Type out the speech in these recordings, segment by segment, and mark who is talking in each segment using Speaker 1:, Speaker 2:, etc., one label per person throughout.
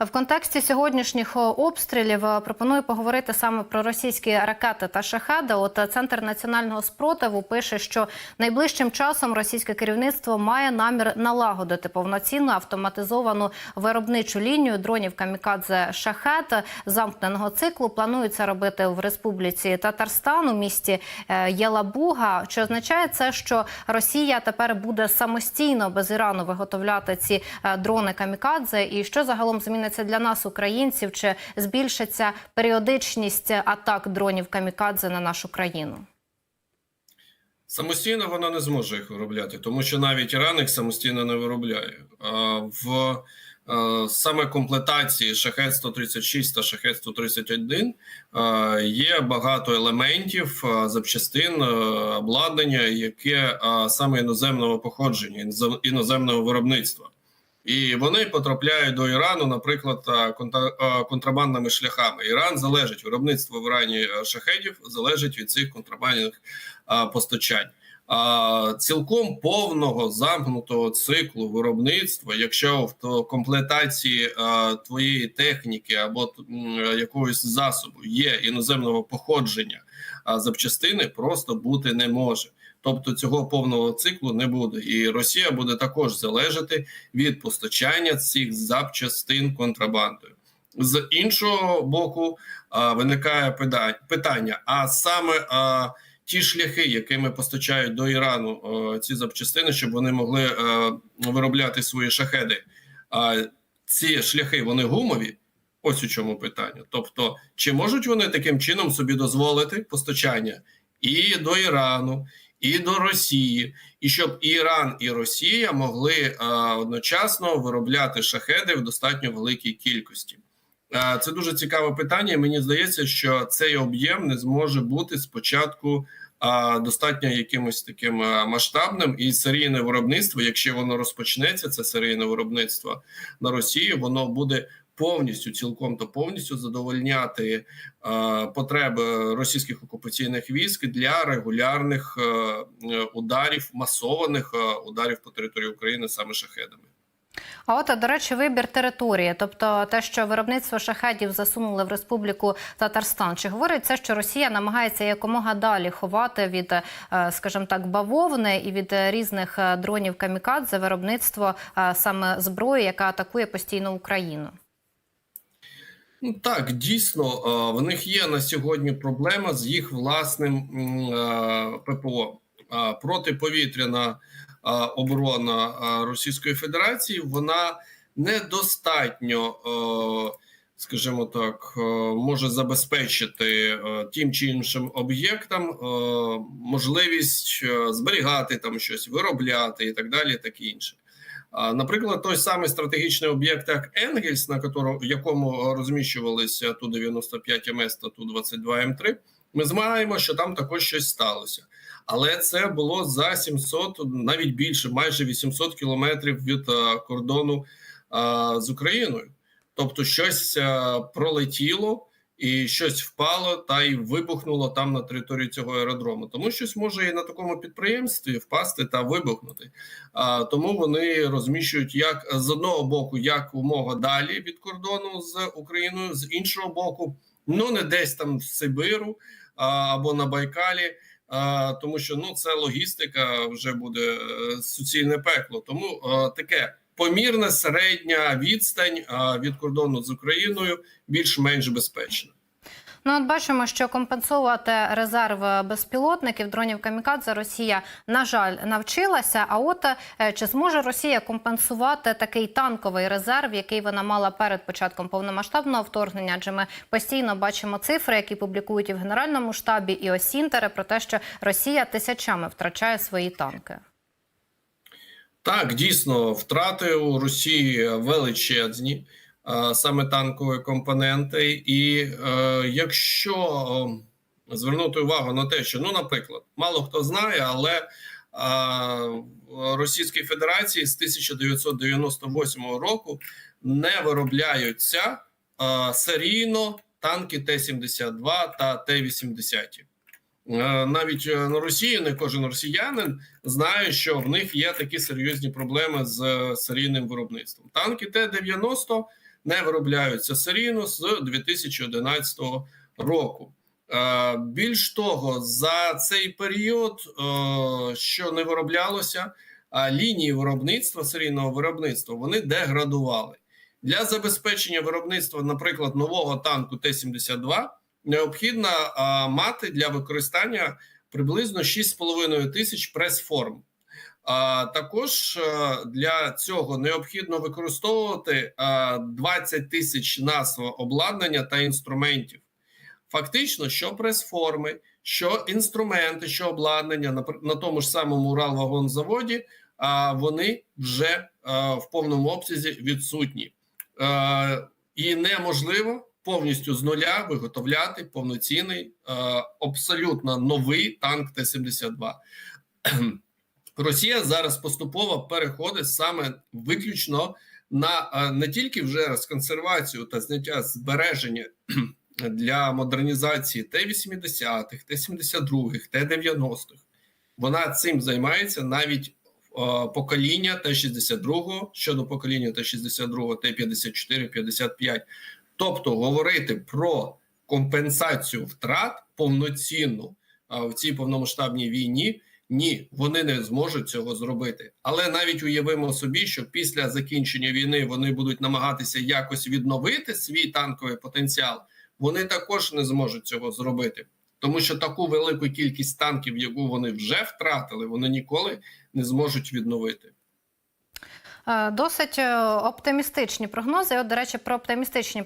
Speaker 1: В контексті сьогоднішніх обстрілів е, пропоную поговорити саме про російські ракети та шахеди. От е, центр національного спротиву пише, що найближчим часом російське керівництво має намір налагодити повноцінну автоматизовану виробничу лінію дронів камікадзе шахет замкненого циклу. Планують це робити в республіці Татарстан у місті е, Єлабуга. Чи означає це, що Росія тепер буде самостійно без Ірану виготовляти ці дрони камікадзе? І що загалом зміниться для нас, українців? Чи збільшиться періодичність атак дронів камікадзе на нашу країну?
Speaker 2: Самостійно вона не зможе їх виробляти, тому що навіть Іран їх самостійно не виробляє. А В саме комплектації шахет 136 та шахет 131 е, є багато елементів, запчастин, обладнання, яке саме іноземного походження, інозем- іноземного виробництва. І вони потрапляють до Ірану, наприклад, контрабандними шляхами. Іран залежить виробництво в Ірані шахедів, залежить від цих контрабандних постачань. А цілком повного замкнутого циклу виробництва, якщо в комплектації а, твоєї техніки або м, якогось засобу є іноземного походження, а запчастини просто бути не може. Тобто цього повного циклу не буде, і Росія буде також залежати від постачання цих запчастин контрабандою. З іншого боку, а, виникає питання: а саме а, ті шляхи, якими постачають до Ірану е, ці запчастини, щоб вони могли е, виробляти свої шахеди. А ці шляхи вони гумові. Ось у чому питання. Тобто, чи можуть вони таким чином собі дозволити постачання і до Ірану, і до Росії, і щоб Іран і Росія могли е, одночасно виробляти шахеди в достатньо великій кількості? Е, Це дуже цікаве питання. і Мені здається, що цей об'єм не зможе бути спочатку а, достатньо якимось таким масштабним і серійне виробництво. Якщо воно розпочнеться, це серійне виробництво на Росії, воно буде повністю, цілком та повністю задовольняти а, потреби російських окупаційних військ для регулярних е, ударів, масованих ударів по території України саме шахедами.
Speaker 1: А от, до речі, вибір території, тобто те, що виробництво шахедів засунули в республіку Татарстан, чи говорить це, що Росія намагається якомога далі ховати від, е, скажімо так, бавовни і від е, різних е, дронів камікадзе виробництво е, саме зброї, яка атакує постійно Україну?
Speaker 2: Ну так, дійсно, е, в них є на сьогодні проблема з їх власним е, ППО. Е, Протиповітряна оборона Російської Федерації вона недостатньо, скажімо так, може забезпечити тим чи іншим об'єктам можливість зберігати там щось, виробляти і так далі, так і інше. Наприклад, той самий стратегічний об'єкт, як Енгельс, на якому розміщувалися ту 95 МС та ту 22 М3, ми знаємо, що там також щось сталося. Але це було за 700, навіть більше, майже 800 кілометрів від а, кордону а, з Україною. Тобто, щось а, пролетіло і щось впало та й вибухнуло там на території цього аеродрому. Тому щось може і на такому підприємстві впасти та вибухнути. А, тому вони розміщують як з одного боку, як умога далі від кордону з Україною, з іншого боку, ну не десь там в Сибиру а, або на Байкалі. А, тому що ну це логістика вже буде е, суцільне пекло. Тому е, таке помірна середня відстань від кордону з Україною більш-менш безпечна.
Speaker 1: Ну, от бачимо, що компенсувати резерв безпілотників дронів камікадзе Росія на жаль навчилася. А от е, чи зможе Росія компенсувати такий танковий резерв, який вона мала перед початком повномасштабного вторгнення? Адже ми постійно бачимо цифри, які публікують і в генеральному штабі, і осінтери про те, що Росія тисячами втрачає свої танки.
Speaker 2: Так, дійсно, втрати у Росії величезні, е, саме танкові компоненти. І е, якщо е, звернути увагу на те, що, ну, наприклад, мало хто знає, але Російській Федерації з 1998 року не виробляються серійно танки Т-72 та Т-80. Е, навіть е, на Росії не кожен росіянин знає, що в них є такі серйозні проблеми з е, серійним виробництвом. Танки Т-90 не виробляються серійно з 2011 року. Більш того, за цей період, що не вироблялося, а лінії виробництва серійного виробництва вони деградували для забезпечення виробництва, наприклад, нового танку Т-72 необхідно мати для використання приблизно 6,5 тисяч прес-форм. А також а, для цього необхідно використовувати а, 20 тисяч назв обладнання та інструментів. Фактично, що прес-форми, що інструменти, що обладнання на, на тому ж самому Уралвагонзаводі, а вони вже а, в повному обсязі відсутні. Е, і неможливо повністю з нуля виготовляти повноцінний, е, абсолютно новий танк Т-72. Росія зараз поступово переходить саме виключно на е, не тільки вже розконсервацію та зняття збереження для модернізації Т-80, Т-72, Т-90. Вона цим займається навіть е, покоління Т-62 щодо покоління Т-62, Т-54, 55. Тобто говорити про компенсацію втрат повноцінну в цій повномасштабній війні. Ні, вони не зможуть цього зробити. Але навіть уявимо собі, що після закінчення війни вони будуть намагатися якось відновити свій танковий потенціал. Вони також не зможуть цього зробити, тому що таку велику кількість танків, яку вони вже втратили, вони ніколи не зможуть відновити.
Speaker 1: Е, Досить е, оптимістичні прогнози. От, до речі, про оптимістичні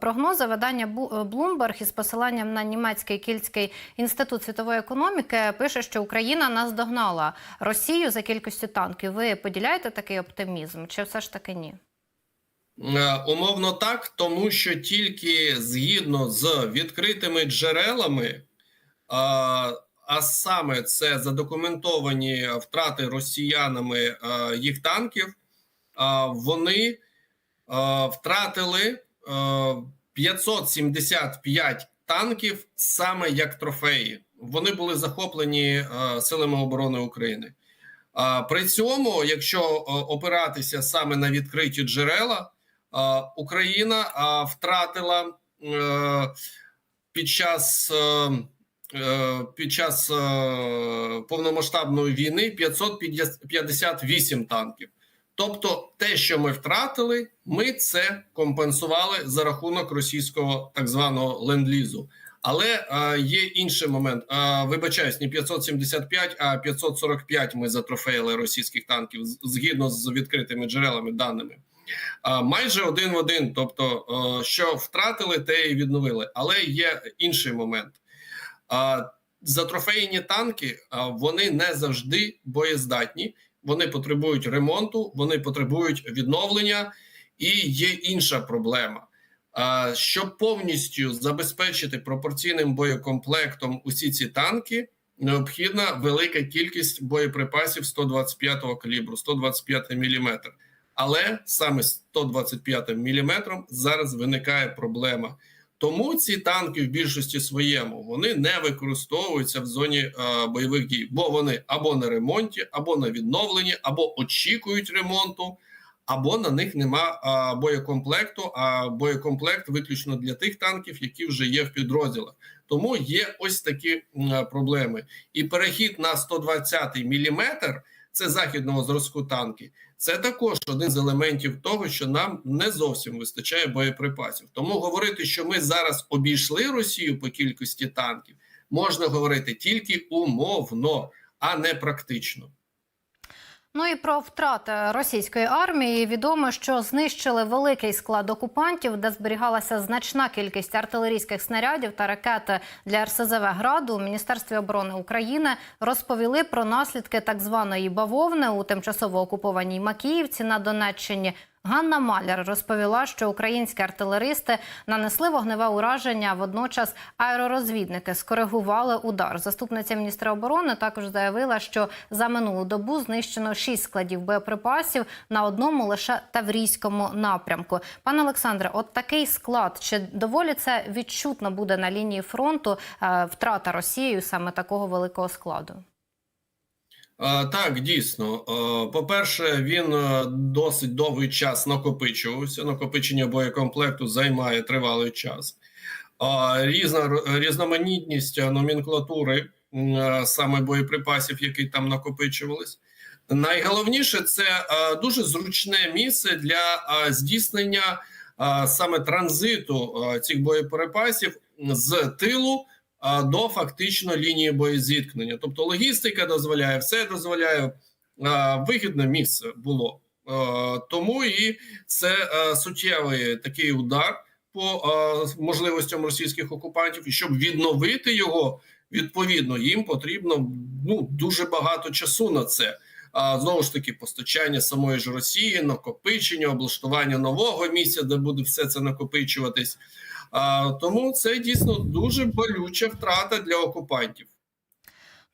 Speaker 1: прогнози видання е, Bloomberg із посиланням на німецький кільський інститут світової економіки пише, що Україна наздогнала Росію за кількістю танків. Ви поділяєте такий оптимізм? Чи все ж таки ні?
Speaker 2: Умовно так, тому що тільки згідно з відкритими джерелами, а, саме це задокументовані втрати росіянами їх танків, вони втратили е, 575 танків саме як трофеї. Вони були захоплені е, силами оборони України. При цьому, якщо опиратися саме на відкриті джерела, Україна втратила е, під час е, під час повномасштабної війни 558 танків. Тобто, те, що ми втратили, ми це компенсували за рахунок російського так званого ленд-лізу. Але е, є інший момент. Е, вибачаюсь, не 575, а 545 ми затрофеїли російських танків згідно з відкритими джерелами даними. А, майже один в один. Тобто, е, що втратили, те і відновили. Але є інший момент. А, Затрофейні танки а, вони не завжди боєздатні, вони потребують ремонту, вони потребують відновлення, і є інша проблема. Щоб повністю забезпечити пропорційним боєкомплектом усі ці танки, необхідна велика кількість боєприпасів 125-го калібру, 125 мм. Але саме 125 мм зараз виникає проблема. Тому ці танки в більшості своєму вони не використовуються в зоні е, бойових дій, бо вони або на ремонті, або на відновленні, або очікують ремонту, або на них нема е, боєкомплекту. А боєкомплект виключно для тих танків, які вже є в підрозділах. Тому є ось такі м, проблеми. І перехід на 120 міліметр це західного зразку танки. Це також один з елементів того, що нам не зовсім вистачає боєприпасів. Тому говорити, що ми зараз обійшли Росію по кількості танків, можна говорити тільки умовно, а не практично.
Speaker 1: Ну і про втрати російської армії відомо, що знищили великий склад окупантів, де зберігалася значна кількість артилерійських снарядів та ракет для РСЗВ граду. У Міністерстві оборони України розповіли про наслідки так званої бавовни у тимчасово окупованій Макіївці на Донеччині. Ганна Маляр розповіла, що українські артилеристи нанесли вогневе ураження. Водночас аеророзвідники скоригували удар. Заступниця міністра оборони також заявила, що за минулу добу знищено шість складів боєприпасів на одному лише таврійському напрямку. Пане Олександре, от такий склад чи доволі це відчутно буде на лінії фронту е, втрата Росією саме такого великого складу?
Speaker 2: А, Так, дійсно. Е, По-перше, він е, досить довгий час накопичувався. Накопичення боєкомплекту займає тривалий час. Різна різноманітність номенклатури е, саме боєприпасів, які там накопичувались. Найголовніше це е, дуже зручне місце для е, здійснення е, саме транзиту е, цих боєприпасів з тилу до фактично лінії боєзіткнення. Тобто логістика дозволяє, все дозволяє вигідне місце було. Тому і це суттєвий такий удар по можливостям російських окупантів, і щоб відновити його відповідно, їм потрібно ну дуже багато часу на це. А знову ж таки, постачання самої ж Росії, накопичення, облаштування нового місця, де буде все це накопичуватись. А, тому це дійсно дуже болюча втрата для окупантів.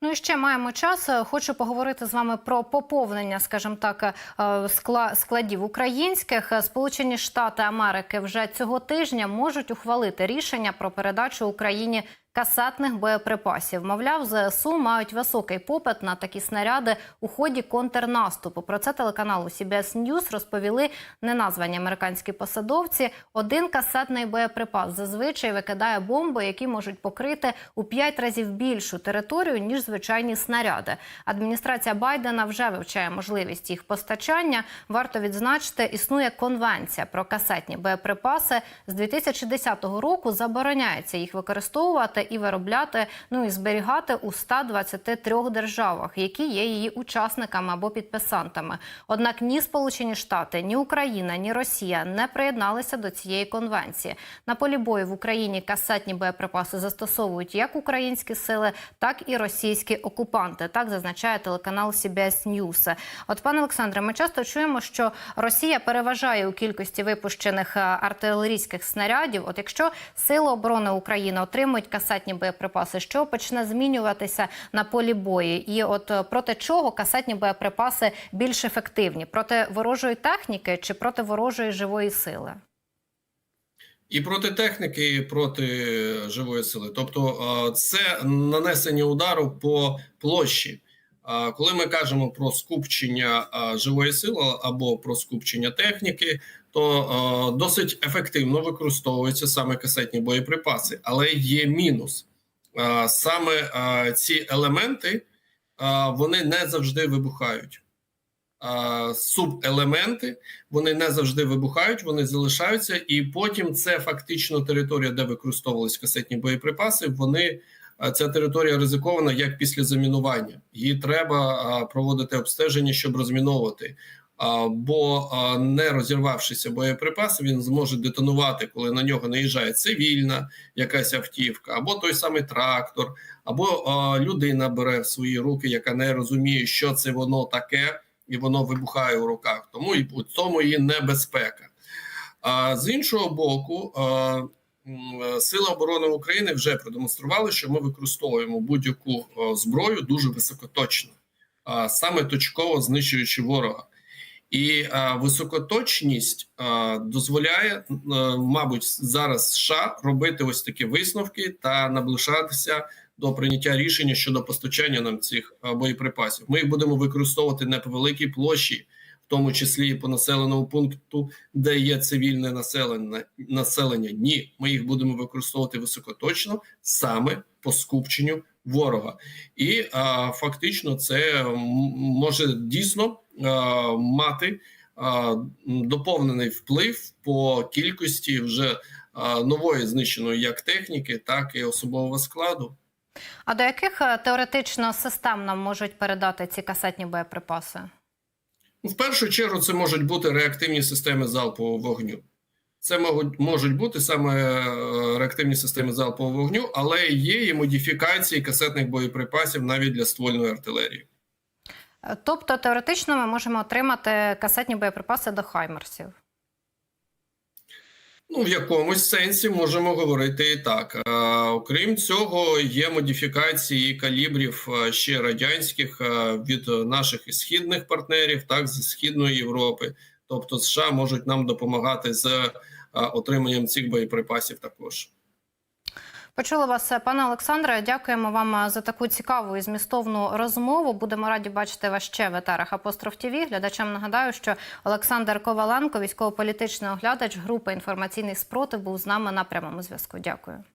Speaker 1: Ну і ще маємо час. Е, Хочу поговорити з вами про поповнення, скажімо так, е, скла- складів українських. Е, Сполучені Штати Америки вже цього тижня можуть ухвалити рішення про передачу Україні касетних боєприпасів. Мовляв, ЗСУ мають високий попит на такі снаряди у ході контрнаступу. Про це телеканалу CBS News розповіли неназвані американські посадовці. Один касетний боєприпас зазвичай викидає бомби, які можуть покрити у п'ять разів більшу територію ніж звичайні снаряди. Адміністрація Байдена вже вивчає можливість їх постачання. Варто відзначити, існує конвенція про касетні боєприпаси з 2010 року. Забороняється їх використовувати і виробляти, ну і зберігати у 123 державах, які є її учасниками або підписантами. Однак ні Сполучені Штати, ні Україна, ні Росія не приєдналися до цієї конвенції. На полі бою в Україні касетні боєприпаси застосовують як українські сили, так і російські окупанти. Так зазначає телеканал CBS News. От, пане Олександре, ми часто чуємо, що Росія переважає у кількості випущених е, артилерійських снарядів. От якщо Сили оборони України отримують касетні боєприпаси, що почне змінюватися на полі бою? І от е, проти чого касетні боєприпаси більш ефективні? Проти ворожої техніки чи проти ворожої живої сили?
Speaker 2: І проти техніки, і проти живої сили. Тобто, це нанесення удару по площі. Коли ми кажемо про скупчення живої сили або про скупчення техніки, то а, досить ефективно використовуються саме касетні боєприпаси, але є мінус. А, Саме а, ці елементи а, вони не завжди вибухають. А, Субелементи вони не завжди вибухають, вони залишаються, і потім це фактично територія, де використовувалися касетні боєприпаси. Вони ця територія ризикована як після замінування. Її треба проводити обстеження, щоб розміновувати. Бо не розірвавшися боєприпаси, він зможе детонувати, коли на нього наїжджає цивільна якась автівка, або той самий трактор, або людина бере в свої руки, яка не розуміє, що це воно таке і воно вибухає у руках. Тому і у цьому і небезпека. А з іншого боку, Сили оборони України вже продемонстрували, що ми використовуємо будь-яку зброю дуже високоточно, саме точково знищуючи ворога. І а, високоточність а, дозволяє, а, мабуть, зараз США робити ось такі висновки та наближатися до прийняття рішення щодо постачання нам цих а, боєприпасів. Ми їх будемо використовувати по великій площі, в тому числі і по населеному пункту, де є цивільне населення. населення. Ні, ми їх будемо використовувати високоточно саме по скупченню ворога, і а, фактично це може дійсно мати доповнений вплив по кількості вже нової знищеної як техніки, так і особового складу.
Speaker 1: А до яких е, теоретично систем нам можуть передати ці касетні боєприпаси?
Speaker 2: Ну, В першу чергу це можуть бути реактивні системи залпового вогню. Це можуть, можуть бути саме е, реактивні системи залпового вогню, але є і модифікації касетних боєприпасів навіть для ствольної артилерії.
Speaker 1: Е, Тобто теоретично ми можемо отримати касетні боєприпаси до хаймерсів.
Speaker 2: Ну, в якомусь сенсі можемо говорити і так. А, окрім цього, є модифікації калібрів ще радянських від наших східних партнерів, так зі східної Європи. Тобто, США можуть нам допомагати з отриманням цих боєприпасів також.
Speaker 1: Почули вас, пане Олександре. Дякуємо вам за таку цікаву і змістовну розмову. Будемо раді бачити вас ще в етерах Апостроф ТІВІ. Глядачам нагадаю, що Олександр Коваленко, військово-політичний оглядач групи інформаційний спротив, був з нами на прямому зв'язку. Дякую.